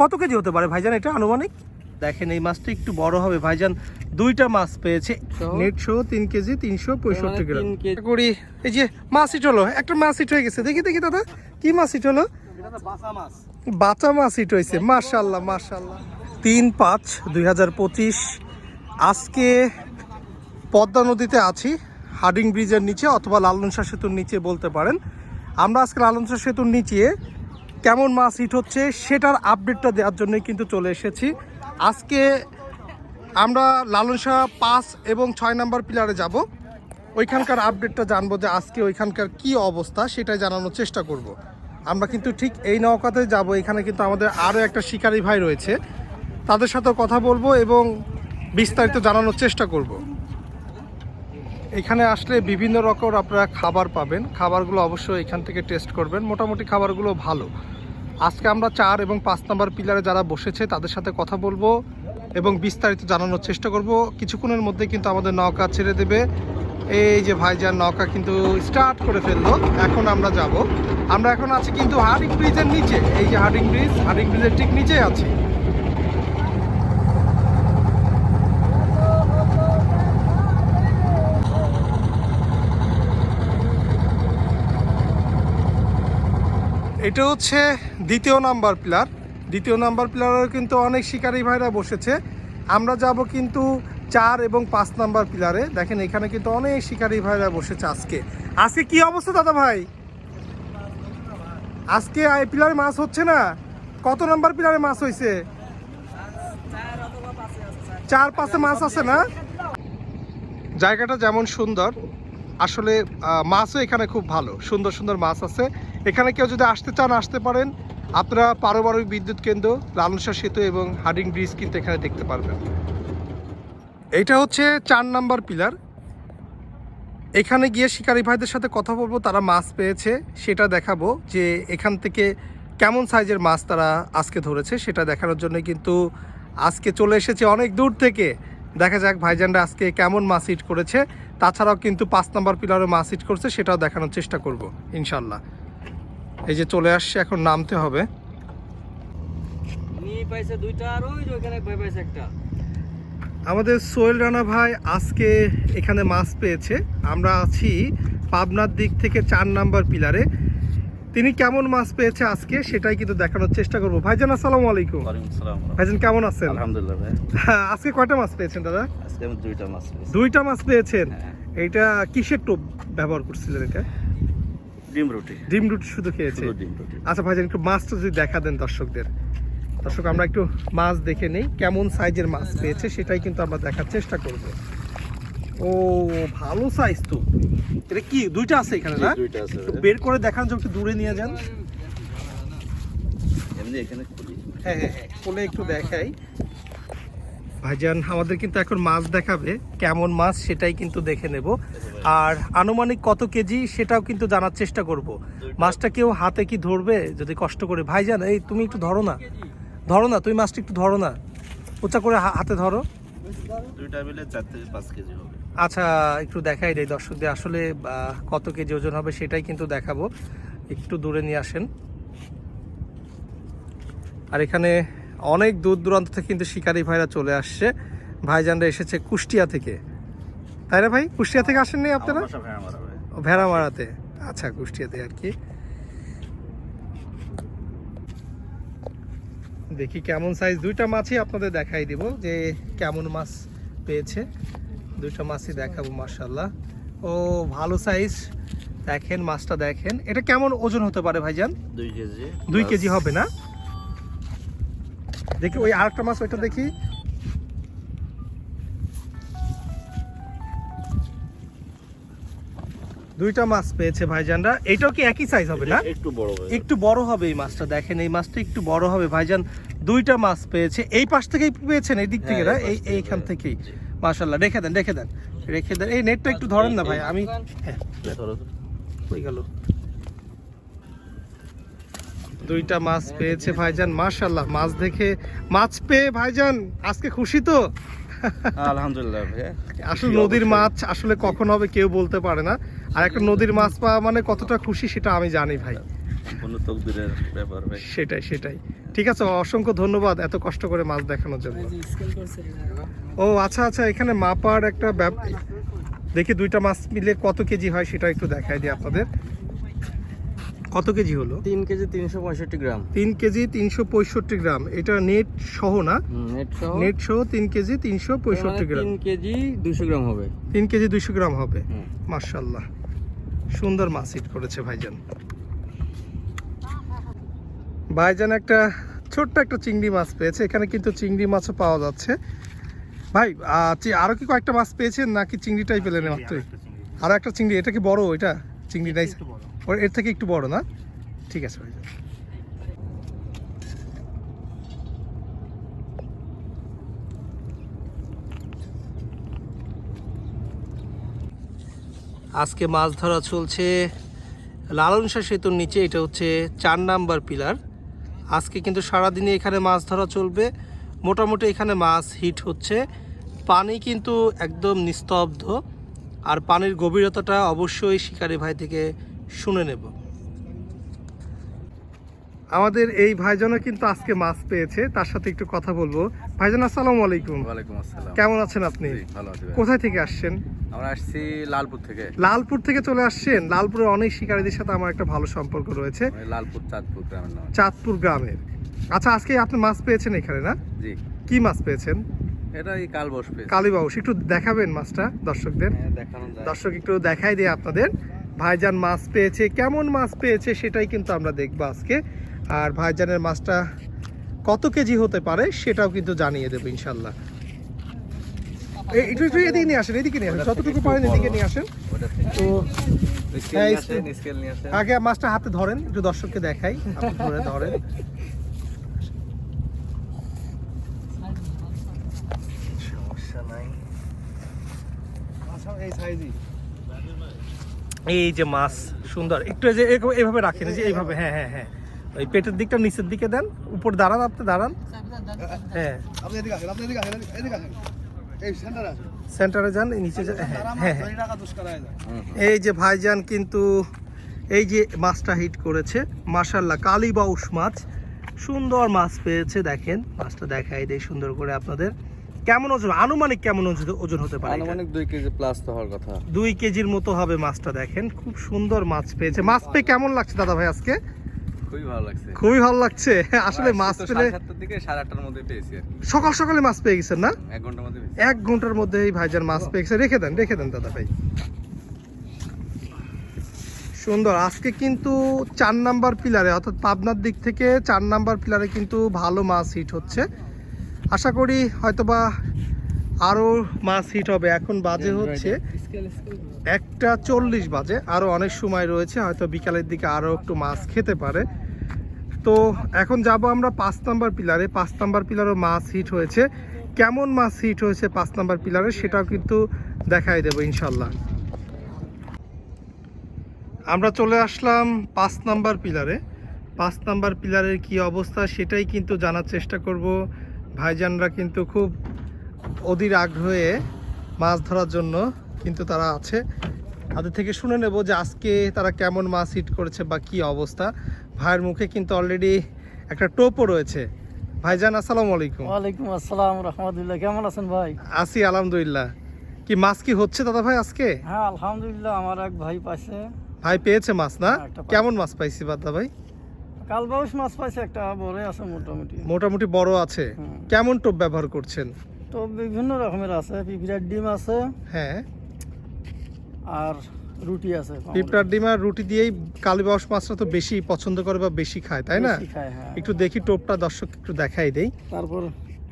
কত কেজি হতে পারে ভাইজান এটা আনুমানিক? দেখেন এই মাছটা একটু বড় হবে। ভাইজান দুইটা মাছ পেয়েছে। সহ? নেট সহ তিন কেজি তিনশো পঁয়ষট্টি মানে গ্রাম। তিন কেজি। করি এই যে মাছ ইট হলো একটা মাছ ইট হয়ে গেছে। দেখি দেখি দাদা কি মাছ ইট হলো? বাচ্চা মাছ। ইট হয়েছে মার্শাল্লাহ মার্শাল্লাহ তিন পাঁচ দুই হাজার পঁচিশ। আজকে পদ্মা নদীতে আছি হার্ডিং ব্রিজের নিচে অথবা লালনসা সেতুর নিচে বলতে পারেন। আমরা আজকে লালনসা সেতুর নিচে কেমন মাছ হিট হচ্ছে সেটার আপডেটটা দেওয়ার জন্যই কিন্তু চলে এসেছি। আজকে আমরা লালনসা পাঁচ এবং ছয় নাম্বার পিলারে যাব। ওইখানকার আপডেটটা জানব যে আজকে ওইখানকার কি অবস্থা সেটাই জানানোর চেষ্টা করব। আমরা কিন্তু ঠিক এই নৌকাতে যাব, এখানে কিন্তু আমাদের আরও একটা শিকারী ভাই রয়েছে। তাদের সাথেও কথা বলব এবং বিস্তারিত জানানোর চেষ্টা করব। এখানে আসলে বিভিন্ন রকম আপনারা খাবার পাবেন। খাবারগুলো অবশ্যই এখান থেকে টেস্ট করবেন। মোটামুটি খাবারগুলো ভালো। আজকে আমরা চার এবং পাঁচ নম্বর পিলারে যারা বসেছে, তাদের সাথে কথা বলব এবং বিস্তারিত জানানোর চেষ্টা করব। কিছুক্ষণের মধ্যে কিন্তু আমাদের নৌকা ছেড়ে দেবে। এই যে ভাইজান নৌকা কিন্তু স্টার্ট করে ফেলল। এখন আমরা যাব। আমরা এখন আছি কিন্তু হার্ডিং ব্রিজের নিচে। এই যে হার্ডিং ব্রিজ হার্ডিং ব্রিজের ঠিক নিচে আছি। এটা হচ্ছে দ্বিতীয় নাম্বার প্লার। দ্বিতীয় নাম্বার প্লারেও কিন্তু অনেক শিকারী ভাইরা বসেছে। আমরা যাব কিন্তু চার এবং পাঁচ নাম্বার পিলারে। দেখেন, এখানে কিন্তু অনেক শিকারী ভাইরা বসেছে আজকে। আজকে কি অবস্থা দাদা ভাই? আজকে এই পিলারে মাছ হচ্ছে না? কত নাম্বার পিলারে মাছ হয়েছে চার পাঁচে মাছ আছে না? জায়গাটা যেমন সুন্দর, আসলে মাছও এখানে খুব ভালো। সুন্দর সুন্দর মাছ আছে। এখানে কেউ যদি আসতে চান, আসতে পারেন। আপনারা পারমাণবিক বিদ্যুৎ কেন্দ্র, লালনসা সেতু এবং হার্ডিং ব্রিজ কিন্তু এখানে দেখতে পারবেন। এইটা হচ্ছে চার নাম্বার পিলার। এখানে গিয়ে শিকারী ভাইদের সাথে কথা বলব, তারা মাছ পেয়েছে, সেটা দেখাবো যে এখান থেকে কেমন সাইজের মাছ তারা আজকে ধরেছে, সেটা দেখানোর জন্য কিন্তু আজকে চলে এসেছে অনেক দূর থেকে। দেখা যাক ভাইজানরা আজকে কেমন মাছ হিট করেছে। তাছাড়াও কিন্তু পাঁচ নাম্বার পিলারে মাছ হিট করছে, সেটাও দেখানোর চেষ্টা করব, ইনশাল্লাহ। এই যে চলে আসছে এখন নামতে হবে। নি পাইছে দুইটা আর ওইখানে ভাই পাইছে একটা। আমাদের সোহেল রানা ভাই আজকে এখানে মাছ পেয়েছে। আমরা আছি পাবনার দিক থেকে চার নাম্বার পিলারে। তিনি কেমন মাছ পেয়েছে আজকে সেটাই কিন্তু দেখানোর চেষ্টা করব। ভাইজান আসসালামু আলাইকুম। ভাইজান কেমন আছেন? আলহামদুলিল্লাহ ভাই। আজকে কয়টা মাছ পেয়েছেন দাদা? আজকে আমি দুইটা মাছ পেয়েছি। দুইটা মাছ পেয়েছেন? হ্যাঁ। এইটা কিসের টোপ ব্যবহার করছিলেন এটা? ডিম রুটি। ডিম রুটি শুধু খেয়েছে? ডিম রুটি। আচ্ছা ভাইজান একটু মাছটা যদি দেখা দেন দর্শকদের। দর্শক আমরা একটু মাছ দেখে নেই কেমন সাইজের মাছ পেয়েছে সেটাই কিন্তু আমরা দেখার চেষ্টা করব। ও ভালো সাইজ তো। এটা কি দুইটা আছে এখানে না? একটু বের করে দেখান যে একটু দূরে নিয়ে যান। এমনি এখানে হ্যাঁ হ্যাঁ হ্যাঁ কোলে একটু দেখাই। ভাইজান আমাদের কিন্তু এখন মাছ দেখাবে কেমন মাছ সেটাই কিন্তু দেখে নেব। আর আনুমানিক কত কেজি সেটাও কিন্তু জানার চেষ্টা করব। মাছটা কেউ হাতে কি ধরবে? যদি কষ্ট করে ভাই ভাইজান এই তুমি একটু ধরো না। ধরো না তুমি মাছটা একটু ধরো না। উঁচা করে হাতে ধরো। আচ্ছা একটু দেখাই দেয় দর্শকদের। আসলে কত কেজি ওজন হবে সেটাই কিন্তু দেখাবো। একটু দূরে নিয়ে আসেন। আর এখানে অনেক দূর দূরান্ত থেকে কিন্তু শিকারী ভাইরা চলে আসছে। ভাইজানরা এসেছে কুষ্টিয়া থেকে। তাই না ভাই? কুষ্টিয়া থেকে আসেননি আপনারা? ভেড়া মারাতে আচ্ছা কুষ্টিয়াতে আর কি। দেখি কেমন সাইজ দুইটা মাছই আপনাদের দেখাই দিব যে কেমন মাছ পেয়েছে। দুইটা মাছই দেখাবো মার্শাল্লাহ ও ভালো সাইজ দেখেন মাছটা দেখেন। এটা কেমন ওজন হতে পারে ভাইজান? দুই কেজি। দুই কেজি হবে না? দেখি ওই আরেকটা মাছ ওইটা দেখি। দুইটা মাছ পেয়েছে ভাইজানরা। এটাও কি একই সাইজ হবে না? একটু বড় হবে। একটু বড় হবে এই মাছটা দেখেন এই মাছটা একটু বড় হবে। ভাইজান দুইটা মাছ পেয়েছে। এই পাশ থেকেই পেয়েছেন এই দিক থেকে না? হ্যাঁ, এই এইখান হ্যাঁ, থেকেই। জি। মাশাল্লাহ রেখে দেন রেখে দেন। রেখে দেন। এই নেটটা একটু ধরেন না ভাই আমি হ্যাঁ। ধরো তো। হয়ে গেল। দুইটা মাছ পেয়েছে ভাইজান মাশাল্লাহ মাছ দেখে মাছ পেয়ে ভাইজান আজকে খুশি তো? আলহামদুলিল্লাহ ভাই আসলে নদীর মাছ আসলে কখন হবে কেউ বলতে পারে না। আর একটা নদীর মাছ পাওয়া মানে কতটা খুশি সেটা আমি জানি ভাই। ব্যাপার ভাই। সেটাই সেটাই। ঠিক আছে অসংখ্য ধন্যবাদ এত কষ্ট করে মাছ দেখানোর জন্য। ও আচ্ছা আচ্ছা এখানে মাপার একটা ব্যাপ- দেখি দুইটা মাছ মিলে কত কেজি হয় সেটা একটু দেখাই দিই আপনাদের। কত কেজি হলো? তিন কেজি তিনশো পঁয়ষট্টি গ্রাম। তিন কেজি তিনশো পঁয়ষট্টি গ্রাম। এটা নেট সহ না? নেট সহ। তিন কেজি তিনশো পঁয়ষট্টি গ্রাম তিন কেজি দুশো গ্রাম হবে। তিন কেজি দুশো গ্রাম হবে। মার্শাল্লাহ সুন্দর মাছ হিট করেছে ভাইজান। ভাইজান একটা ছোট্ট একটা চিংড়ি মাছ পেয়েছে এখানে কিন্তু চিংড়ি মাছও পাওয়া যাচ্ছে। ভাই আরও কি কয়েকটা মাছ পেয়েছেন নাকি চিংড়িটাই পেলেন মাত্রই? আরও একটা চিংড়ি এটা কি বড় এটা? চিংড়িটাই ওর এর থেকে একটু বড় না? ঠিক আছে ভাইজান আজকে মাছ ধরা চলছে লালনসা সেতুর নিচে, এটা হচ্ছে চার নাম্বার পিলার। আজকে কিন্তু সারাদিনে এখানে মাছ ধরা চলবে। মোটামুটি এখানে মাছ হিট হচ্ছে। পানি কিন্তু একদম নিস্তব্ধ। আর পানির গভীরতাটা অবশ্যই শিকারি ভাই থেকে শুনে নেব। আমাদের এই ভাইজানও কিন্তু আজকে মাছ পেয়েছে। তার সাথে একটু কথা বলব। ভাইজান আসসালামু আলাইকুম। ওয়ালাইকুম আসসালাম। কেমন আছেন আপনি? ভালো আছি। কোথায় থেকে আসছেন? আমরা আসছি লালপুর থেকে। লালপুর থেকে চলে আসছেন? লালপুরের অনেক শিকারীদের সাথে আমার একটা ভালো সম্পর্ক রয়েছে। লালপুর চাঁদপুর গ্রামের নাম। চাঁদপুর গ্রামের। আচ্ছা আজকে আপনি মাছ পেয়েছেন এখানে না? জি। কি মাছ পেয়েছেন? এটা এই কাল বসবে কালীবাবু একটু দেখাবেন মাছটা দর্শকদের? হ্যাঁ দেখানো যায়। দর্শক একটু দেখাই দিই আপনাদের। ভাইজান মাছ পেয়েছে। কেমন মাছ পেয়েছে সেটাই কিন্তু আমরা দেখব আজকে। আর ভাইজানের মাছটা কত কেজি হতে পারে সেটাও কিন্তু জানিয়ে দেবো ইনশাল্লাহ। এই- একটু একটু এদিকে নিয়ে আসেন এদিকে নিয়ে আসেন যতটুকু পারেন এদিকে নিয়ে আসেন। তো স্কেল নিয়ে স্কেল- আসেন স্কেল নিয়ে আসেন। আগে মাছটা হাতে ধরেন একটু দর্শককে দেখাই ধরে ধরেন। এই যে মাছ সুন্দর। একটু এই যে এইভাবে রাখেন যে এইভাবে হ্যাঁ হ্যাঁ হ্যাঁ। ওই পেটের দিকটা নিচের দিকে দেন উপর দাঁড়ান আপনি দাঁড়ান। হ্যাঁ। এই সেন্টারে যান নিচে হ্যাঁ হ্যাঁ। হ্যাঁ। এই যে ভাইজান কিন্তু এই যে মাছটা হিট করেছে মাশাল্লাহ কালীবাউস মাছ। সুন্দর মাছ পেয়েছে দেখেন মাছটা দেখাই দেয় সুন্দর করে আপনাদের। কেমন ওজন? আনুমানিক কেমন ওজন- ওজন হতে পারে আনুমানিক দুই কেজি প্লাস তো হওয়ার কথা। দুই কেজির মতো হবে মাছটা দেখেন খুব সুন্দর মাছ পেয়েছে। মাছ পেয়ে কেমন লাগছে দাদা ভাই আজকে? খুবই ভালো লাগছে। খুবই ভালো লাগছে। আসলে মাছ পেলে দিকে সাড়ে আটটার মধ্যে পেয়েছি সকাল সকালে মাছ পেয়ে গেছেন না? এক ঘণ্টার মধ্যে এক ঘণ্টার মধ্যে এই ভাইজান মাছ পেয়ে গেছে। রেখে দেন রেখে দেন দাদা ভাই। সুন্দর। আজকে কিন্তু চার নাম্বার পিলারে অর্থাৎ পাবনার দিক থেকে চার নাম্বার পিলারে কিন্তু ভালো মাছ হিট হচ্ছে। আশা করি হয়তোবা আরও মাছ হিট হবে। এখন বাজে হচ্ছে একটা চল্লিশ বাজে। আরও অনেক সময় রয়েছে। হয়তো বিকালের দিকে আরও একটু মাছ খেতে পারে। তো এখন যাব আমরা পাঁচ নাম্বার পিলারে। পাঁচ নাম্বার পিলারও মাছ হিট হয়েছে। কেমন মাছ হিট হয়েছে পাঁচ নাম্বার পিলারে সেটাও কিন্তু দেখাই দেবো ইনশাল্লাহ। আমরা চলে আসলাম পাঁচ নাম্বার পিলারে। পাঁচ নাম্বার পিলারের কি অবস্থা সেটাই কিন্তু জানার চেষ্টা করব। ভাইজানরা কিন্তু খুব অধীর আগ্রহে মাছ ধরার জন্য কিন্তু তারা আছে। তাদের থেকে শুনে নেব যে আজকে তারা কেমন মাছ হিট করেছে বা কি অবস্থা। ভাইয়ের মুখে কিন্তু অলরেডি একটা টোপও রয়েছে। ভাইজান আসসালামু আলাইকুম। ওয়ালাইকুম আসসালাম রহমতুল্লাহ। কেমন আছেন ভাই? আছি আলহামদুলিল্লাহ। কি মাছ কি হচ্ছে দাদা ভাই আজকে? হ্যাঁ আলহামদুলিল্লাহ আমার এক ভাই পাইছে। ভাই পেয়েছে মাছ না? হ্যাঁ। কেমন মাছ পাইছি দাদা ভাই? কালবাউস মাছ পাইছে একটা বড় আছে মোটামুটি। মোটামুটি বড় আছে। কেমন টোপ ব্যবহার করছেন? টোপ বিভিন্ন রকমের আছে পিঁপড়ার ডিম আছে। হ্যাঁ। আর রুটি আছে পিঁপড়ার ডিম আর রুটি দিয়েই কালীবাউস মাছটা তো বেশি পছন্দ করে বা বেশি খায় তাই না? হ্যাঁ। একটু দেখি টোপটা দর্শক একটু দেখাই দেই। তারপর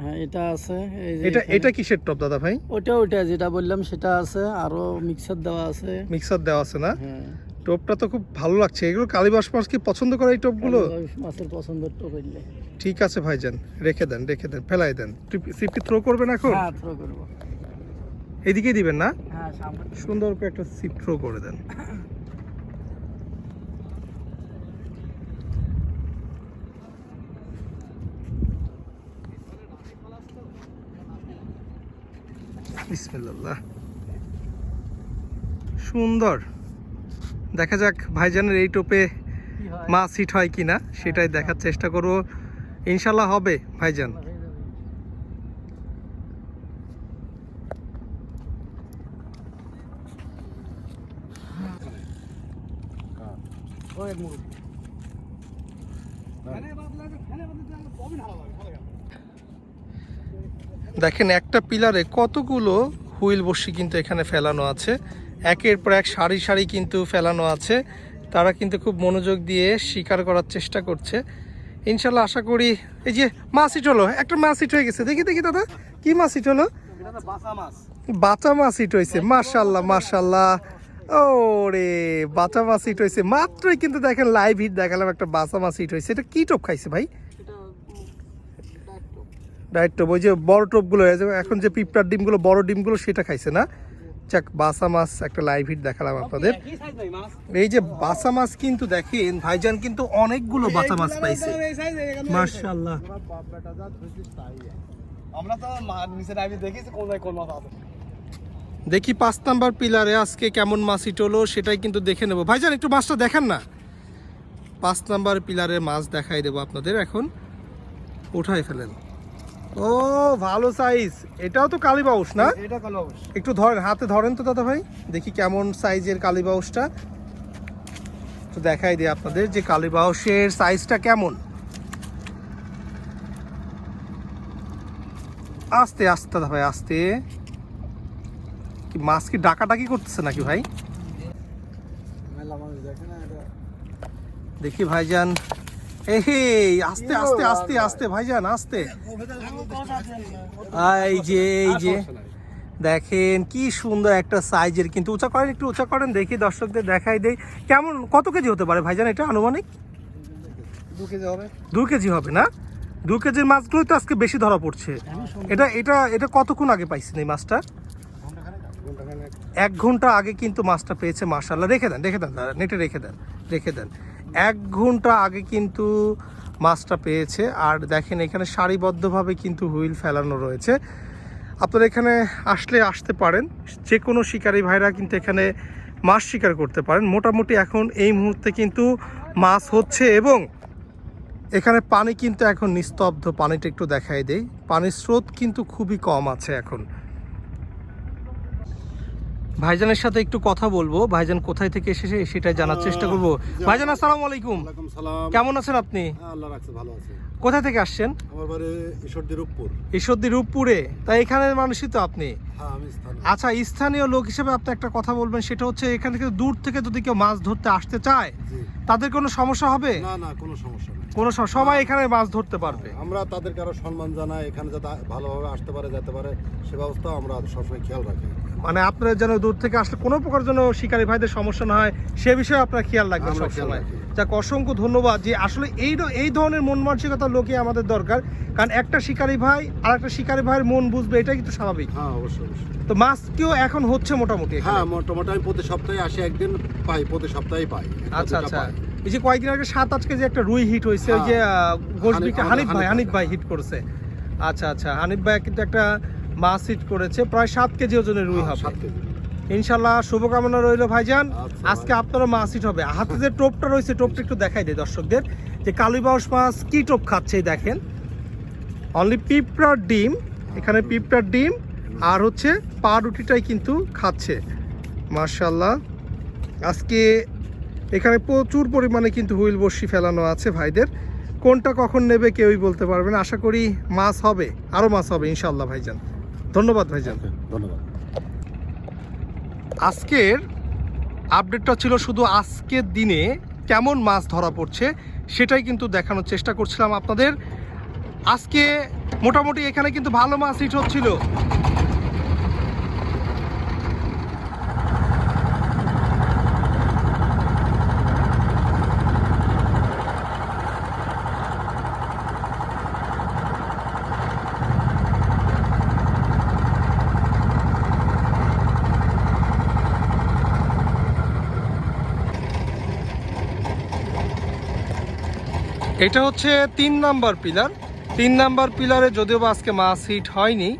হ্যাঁ এটা আছে এটা এটা কিসের টপ দাদা ভাই? ওটা ওটা যেটা বললাম সেটা আছে আরও মিক্সার দেওয়া আছে। মিক্সার দেওয়া আছে না? হ্যাঁ। টোপটা তো খুব ভালো লাগছে। এগুলো মাছ কি পছন্দ করে এই টোপগুলো? মাছের পছন্দের ঠিক আছে ভাইজান রেখে দেন রেখে দেন ফেলাই দেন। থ্রো করবেন এখন? হ্যাঁ থ্রো করব। এদিকেই দিবেন না? হ্যাঁ সুন্দর করে একটা থ্রো করে দেন। বিসমিল্লাহ। সুন্দর। দেখা যাক ভাইজানের এই টোপে মাছ হিট হয় কিনা সেটাই দেখার চেষ্টা করব। ইনশাল্লাহ হবে ভাইজান। দেখেন একটা পিলারে কতগুলো হুইল বসি কিন্তু এখানে ফেলানো আছে। একের পর এক সারি সারি কিন্তু ফেলানো আছে। তারা কিন্তু খুব মনোযোগ দিয়ে শিকার করার চেষ্টা করছে। ইনশাল্লাহ আশা করি এই যে মাছ হিট হলো একটা মাছ হিট হয়ে গেছে। দেখি দেখি দাদা কি মাছ হিট হলো? এটা তো মাছ। বাটা মাছ হয়েছে। মার্শাল্লাহ মার্শাল্লাহ ও রে বাটা মাছ হিট হয়েছে মাত্রই কিন্তু দেখেন লাইভ হিট দেখালাম একটা বাসা মাছ হিট হয়েছে এটা কি টোপ খাইছে ভাই? ডায়েট টোপ। ওই যে বড় টোপগুলো এখন যে পিঁপড়ার ডিমগুলো বড় ডিমগুলো সেটা খাইছে না? যাক বাসা মাছ একটা লাইভ হিট দেখালাম আপনাদের। এই যে বাসা মাছ কিন্তু দেখেন ভাইজান কিন্তু অনেকগুলো বাসা মাছ পাইছে। মার্শাল্লাহ আমরা তো নিচে দেখেছি কোন কোন মাছ আছে। দেখি পাঁচ নাম্বার পিলারে আজকে কেমন মাছ হিট হলো সেটাই কিন্তু দেখে নেব। ভাইজান একটু মাছটা দেখান না। পাঁচ নাম্বার পিলারে মাছ দেখাই দেবো আপনাদের এখন। উঠাই ফেলেন। ও ভালো সাইজ এটাও তো কালীবাউস না? এটা একটু ধরেন হাতে ধরেন তো দাদা ভাই। দেখি কেমন সাইজের কালীবাউসটা তো দেখাই দিই আপনাদের যে কালীবাউসের সাইজটা কেমন। আস্তে আস্তে দাদা ভাই আস্তে। কি মাছ কি ডাকাডাকি করতেছে নাকি ভাই? দেখে ভাইজান। এই আস্তে আস্তে আস্তে আস্তে ভাইজান আস্তে। এই যে এই যে। দেখেন কি সুন্দর একটা সাইজের কিন্তু উঁচা করেন একটু উঁচা করেন দেখি দর্শকদের দেখাই দেই। কেমন কত কেজি হতে পারে ভাইজান এটা আনুমানিক? দু কেজি হবে। দু কেজি হবে না? দু কেজির মাছগুলোই তো আজকে বেশি ধরা পড়ছে। এটা এটা এটা কতক্ষণ আগে পাইছেন এই মাছটা? এক ঘণ্টা আগে কিন্তু মাছটা পেয়েছে মার্শাল্লাহ রেখে দেন রেখে দেন নেটে রেখে দেন রেখে দেন। এক ঘণ্টা আগে কিন্তু মাছটা পেয়েছে, আর দেখেন এখানে সারিবদ্ধভাবে কিন্তু হুইল ফেলানো রয়েছে। আপনারা এখানে আসলে আসতে পারেন যে কোনো শিকারী ভাইরা কিন্তু এখানে মাছ শিকার করতে পারেন। মোটামুটি এখন এই মুহূর্তে কিন্তু মাছ হচ্ছে এবং এখানে পানি কিন্তু এখন নিস্তব্ধ। পানিটা একটু দেখাই দেই। পানির স্রোত কিন্তু খুবই কম আছে এখন। ভাইজানের সাথে একটু কথা বলব। ভাইজান কোথায় থেকে এসেছে সেটা জানার চেষ্টা করব। ভাইজান আসসালামু আলাইকুম। কেমন আছেন আপনি? কোথায় আল্লাহ রাখছে ভালো আছে। কোথা থেকে আসছেন? আমার বাড়ি ঈশ্বরদী রূপপুর। ঈশ্বরদী রূপপুরে। তাই এখানের মানুষই তো আপনি। হ্যাঁ আচ্ছা স্থানীয় লোক হিসেবে আপনি একটা কথা বলবেন সেটা হচ্ছে এখান থেকে দূর থেকে যদি কেউ মাছ ধরতে আসতে চায় তাদের কোনো সমস্যা হবে? না না কোনো সমস্যা নেই। কোনো সবাই এখানে মাছ ধরতে পারবে? আমরা তাদেরকে আরও সম্মান জানাই এখানে যাতে ভালোভাবে আসতে পারে যেতে পারে সে ব্যবস্থা আমরা সবসময় খেয়াল রাখি। মানে আপনারা যেন দূর থেকে আসলে কোনো প্রকার যেন শিকারী ভাইদের সমস্যা না হয় সে বিষয়ে আপনারা খেয়াল রাখবেন সবসময়। যাক অসংখ্য ধন্যবাদ যে আসলে এই এই ধরনের মন মানসিকতার লোকে আমাদের দরকার। কারণ একটা শিকারী ভাই আর একটা শিকারী ভাইয়ের মন বুঝবে এটাই কিন্তু স্বাভাবিক। হ্যাঁ অবশ্যই তো মাছ কেউ এখন হচ্ছে মোটামুটি হ্যাঁ মোটামুটি আমি প্রতি সপ্তাহে আসি একদিন পাই প্রতি সপ্তাহে পাই। আচ্ছা আচ্ছা। এই যে কয়েকদিন আগে সাত আট কেজি একটা রুই হিট হয়েছে ওই যে গোসবিকে হানিফ- ভাই হানিফ। ভাই হিট করেছে। আচ্ছা আচ্ছা। হানিফ ভাই কিন্তু একটা মাছ হিট করেছে। প্রায় সাত কেজি ওজনের রুই হ্যাঁ, হবে। সাত কেজি। ইনশাল্লাহ শুভকামনা রইল ভাইজান। আচ্ছা, আজকে আপনারও মাছ হিট হবে। হাতে যে টোপটা রয়েছে টোপটা একটু দেখাই দেয় দর্শকদের। যে কালীবাউস মাছ কি টোপ খাচ্ছে দেখেন। অনলি পিঁপড়ার ডিম এখানে পিঁপড়ার ডিম আর হচ্ছে পা রুটিটাই কিন্তু খাচ্ছে। মার্শাল্লাহ আজকে এখানে প্রচুর পরিমাণে কিন্তু হুইল বর্ষি ফেলানো আছে ভাইদের। কোনটা কখন নেবে কেউই বলতে পারবেন আশা করি মাছ হবে আরও মাছ হবে ইনশাল্লাহ ভাইজান। ধন্যবাদ ভাইজান। ধন্যবাদ। আজকের আপডেটটা ছিল শুধু আজকের দিনে কেমন মাছ ধরা পড়ছে, সেটাই কিন্তু দেখানোর চেষ্টা করছিলাম আপনাদের। আজকে মোটামুটি এখানে কিন্তু ভালো মাছ হিট হচ্ছিল। এটা হচ্ছে তিন নাম্বার পিলার। তিন নাম্বার পিলারে যদিও বা আজকে মাছ হিট হয়নি,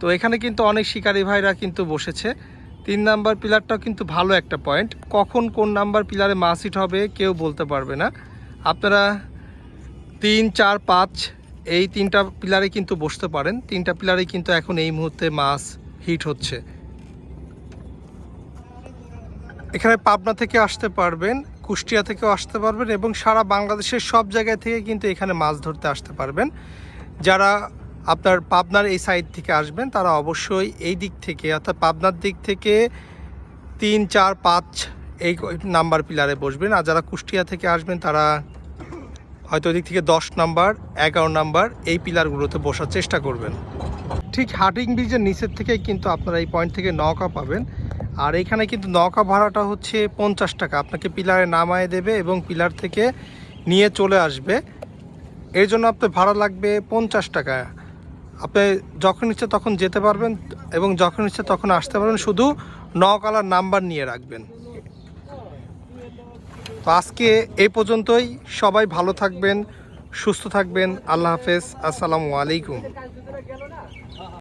তো এখানে কিন্তু অনেক শিকারী ভাইরা কিন্তু বসেছে। তিন নাম্বার পিলারটাও কিন্তু ভালো একটা পয়েন্ট কখন কোন নাম্বার পিলারে মাছ হিট হবে কেউ বলতে পারবে না। আপনারা তিন, চার, পাঁচ, এই তিনটা পিলারে কিন্তু বসতে পারেন। তিনটা পিলারে কিন্তু এখন এই মুহূর্তে মাছ হিট হচ্ছে। এখানে পাবনা থেকে আসতে পারবেন। কুষ্টিয়া থেকেও আসতে পারবেন এবং সারা বাংলাদেশের সব জায়গায় থেকে কিন্তু এখানে মাছ ধরতে আসতে পারবেন। যারা আপনার পাবনার এই সাইড থেকে আসবেন, তারা অবশ্যই এই দিক থেকে, অর্থাৎ পাবনার দিক থেকে তিন, চার, পাঁচ এই নাম্বার পিলারে বসবেন। আর যারা কুষ্টিয়া থেকে আসবেন, তারা হয়তো ওদিক থেকে দশ নাম্বার এগারো নাম্বার এই পিলারগুলোতে বসার চেষ্টা করবেন। ঠিক হাটিং ব্রিজের নিচের থেকেই কিন্তু আপনারা এই পয়েন্ট থেকে নৌকা পাবেন। আর এখানে কিন্তু নৌকা ভাড়াটা হচ্ছে পঞ্চাশ টাকা। আপনাকে পিলারে নামায় দেবে এবং পিলার থেকে নিয়ে চলে আসবে। এর জন্য আপনার ভাড়া লাগবে পঞ্চাশ টাকা। আপনি যখন ইচ্ছে তখন যেতে পারবেন এবং যখন ইচ্ছে তখন আসতে পারবেন। শুধু নকালার নাম্বার নিয়ে রাখবেন। তো আজকে এই পর্যন্তই। সবাই ভালো থাকবেন, সুস্থ থাকবেন। আল্লাহ হাফেজ। আসসালামু আলাইকুম।